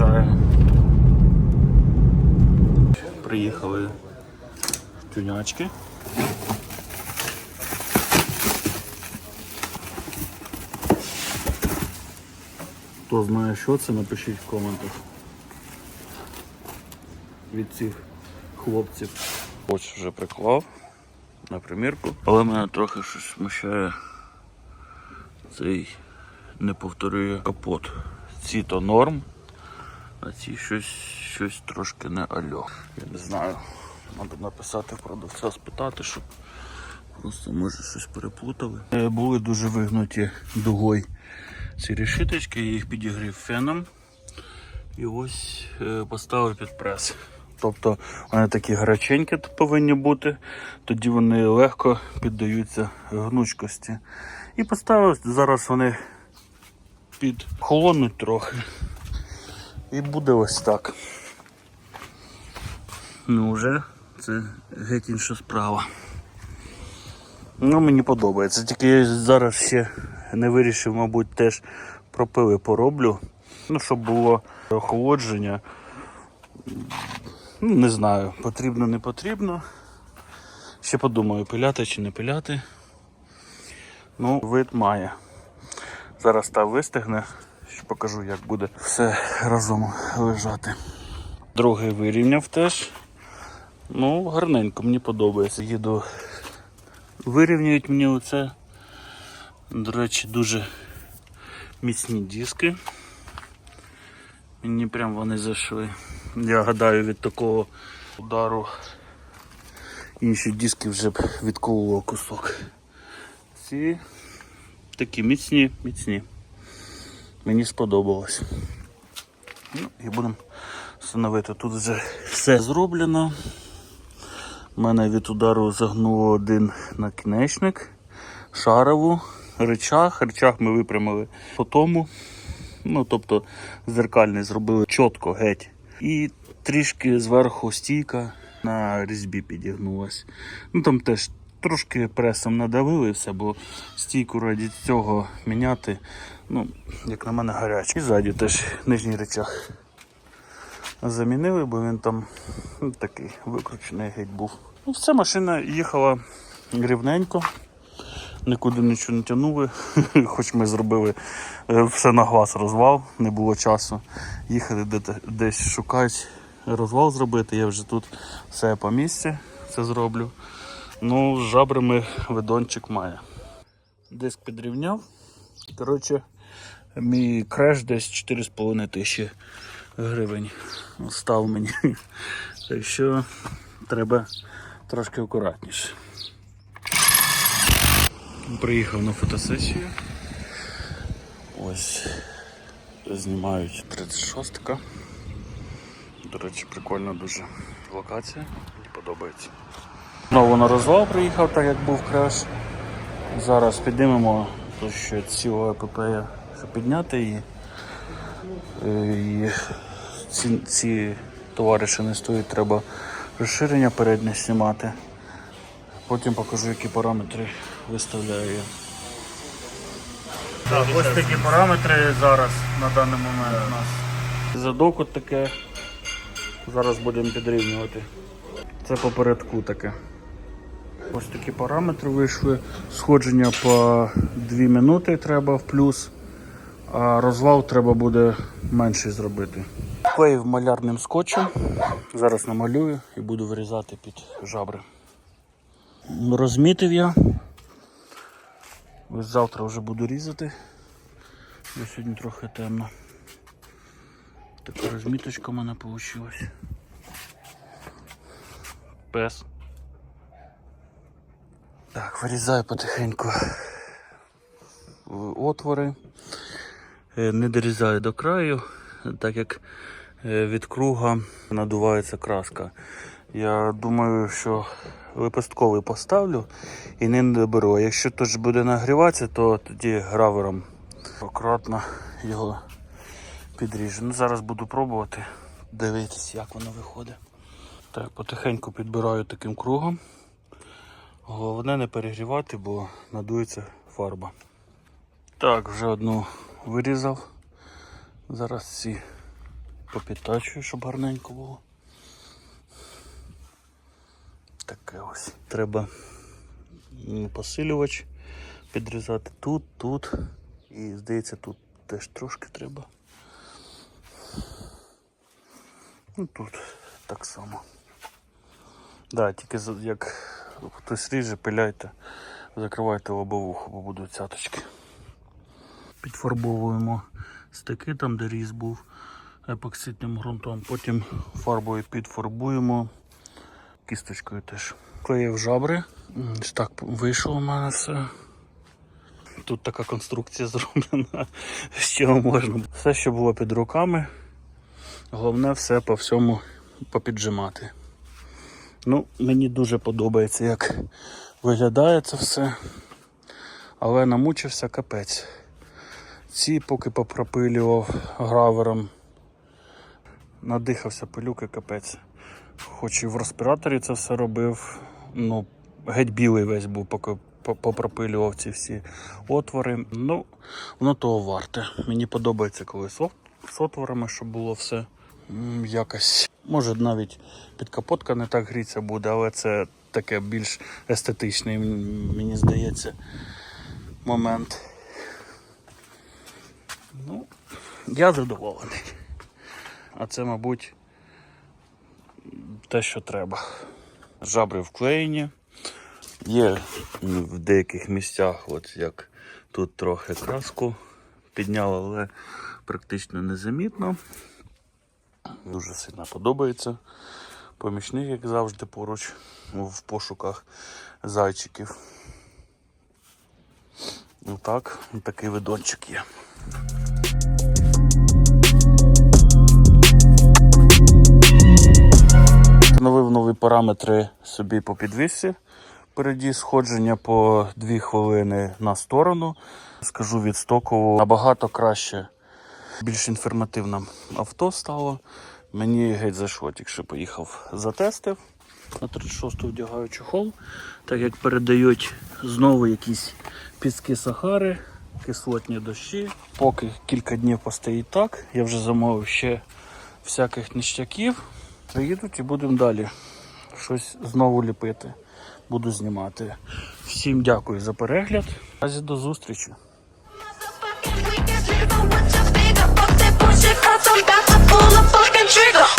Заїжджає. Приїхали тюнячки. Хто знає, що це, напишіть в коментах. Від цих хлопців. Ось вже приклав на примірку. Але мене трохи щось смущає цей не повторює капот. Ці то норм, а ці щось, щось трошки не альо. Я не знаю. Треба написати продавця, спитати, щоб просто може щось переплутали. Е, Були дуже вигнуті дугою ці решіточки, я їх підігрів феном. І ось е, поставив під прес. Тобто вони такі гаряченькі повинні бути, тоді вони легко піддаються гнучкості. І поставив, зараз вони підхолонуть трохи. І буде ось так. Ну вже це геть інша справа. Ну, мені подобається. Тільки я зараз ще не вирішив, мабуть, теж пропили пороблю. Ну, щоб було охолодження. Ну, не знаю, потрібно, не потрібно. Ще подумаю, пиляти чи не пиляти. Ну, вид має. Зараз та вистигне, ще покажу, як буде все разом лежати. Другий вирівняв теж. Ну, гарненько, мені подобається. Їду. Вирівнюють мені оце. До речі, дуже міцні диски. Мені прям вони зайшли. Я гадаю, від такого удару інші диски вже б відкололо кусок. Ці такі міцні, міцні. Мені сподобалось. Ну і будемо встановити. Тут вже все зроблено. У мене від удару загнуло один накінечник, шарову, речах. Речах ми випрямили по тому. Ну, тобто зеркальний зробили чітко геть. І трішки зверху стійка на різьбі підігнулась. Ну там теж трошки пресом надавили все, бо стійку раді цього міняти, ну, як на мене, гаряче. І ззаді теж нижній речах замінили, бо він там ну, такий викручений геть був. Ну, все, машина їхала рівненько, нікуди нічого не тягнули, хоч ми зробили е, все на глаз розвал, не було часу. Їхати десь шукати, розвал зробити. Я вже тут все по місці це зроблю. Ну, з жабрами видончик має. Диск підрівняв. Коротше, мій креш десь 4,5 тисячі гривень став мені. Так що треба трошки акуратніше. Приїхав на фотосесію. Ось знімають 36-ка. До речі, прикольна дуже локація. Мені подобається. Знову на розвал приїхав, так як був краш. Зараз піднімемо то що епопея, щоб підняти її. Е, І ці, ці товариші не стоїть, треба розширення переднє знімати. Потім покажу, які параметри виставляю я. Так, ось такі параметри зараз на даний момент у нас. Задок от таке. Зараз будемо підрівнювати. Це попередку таке. Ось такі параметри вийшли. Сходження по 2 минути треба в плюс, а розвал треба буде менший зробити. Клеїв малярним скотчем. Зараз намалюю і буду вирізати під жабри. Розмітив я. Ось завтра вже буду різати. Бо сьогодні трохи темно. Така розміточка в мене вийшла. Пес. Так, вирізаю потихеньку отвори. Е, Не дорізаю до краю, так як е, від круга надувається краска. Я думаю, що лепестковий поставлю і не доберу. А якщо теж буде нагріватися, то тоді гравером акуратно його підріжу. Ну, зараз буду пробувати дивитись, як воно виходить. Так, потихеньку підбираю таким кругом. Головне не перегрівати, бо надується фарба. Так, вже одну вирізав. Зараз ці попідтачую, щоб гарненько було. Таке ось. Треба посилювач підрізати тут, тут. І здається, тут теж трошки треба. Ну тут так само. Да, тільки як хтось ріже, пиляйте, закривайте лобовуху, бо будуть цяточки. Підфарбовуємо стики там, де різ був епоксидним ґрунтом. Потім фарбою підфарбуємо кісточкою теж. Клеїв жабри. Так вийшло у мене все. Тут така конструкція зроблена, з чого можна. Все, що було під руками. Головне все по всьому попіджимати. Ну, мені дуже подобається, як виглядає це все. Але намучився капець. Ці поки попропилював гравером. Надихався пилюки капець. Хоч і в респіраторі це все робив. Ну, геть білий весь був, поки попропилював ці всі отвори. Ну, воно того варте. Мені подобається, коли з, отворами, щоб було все якось. Може навіть підкапотка не так гріться буде, але це таке більш естетичний, мені здається, момент. Ну, я задоволений. А це, мабуть, те, що треба. Жабри вклеєні. Є в деяких місцях, от як тут трохи краску підняли, але практично незамітно. Дуже сильно подобається. Помічник, як завжди, поруч в пошуках зайчиків. Отак, такий видончик є. Встановив нові параметри собі по підвісі. Впереді сходження по 2 хвилини на сторону. Скажу від стокового набагато краще, більш інформативне авто стало. Мені геть зайшло, тільки що поїхав, затестив. На 36 вдягаю чохол, так як передають знову якісь піски Сахари, кислотні дощі. Поки кілька днів постоїть так, я вже замовив ще всяких ніштяків приїдуть і будемо далі щось знову ліпити. Буду знімати. Всім дякую за перегляд. Разі до зустрічі. trigger.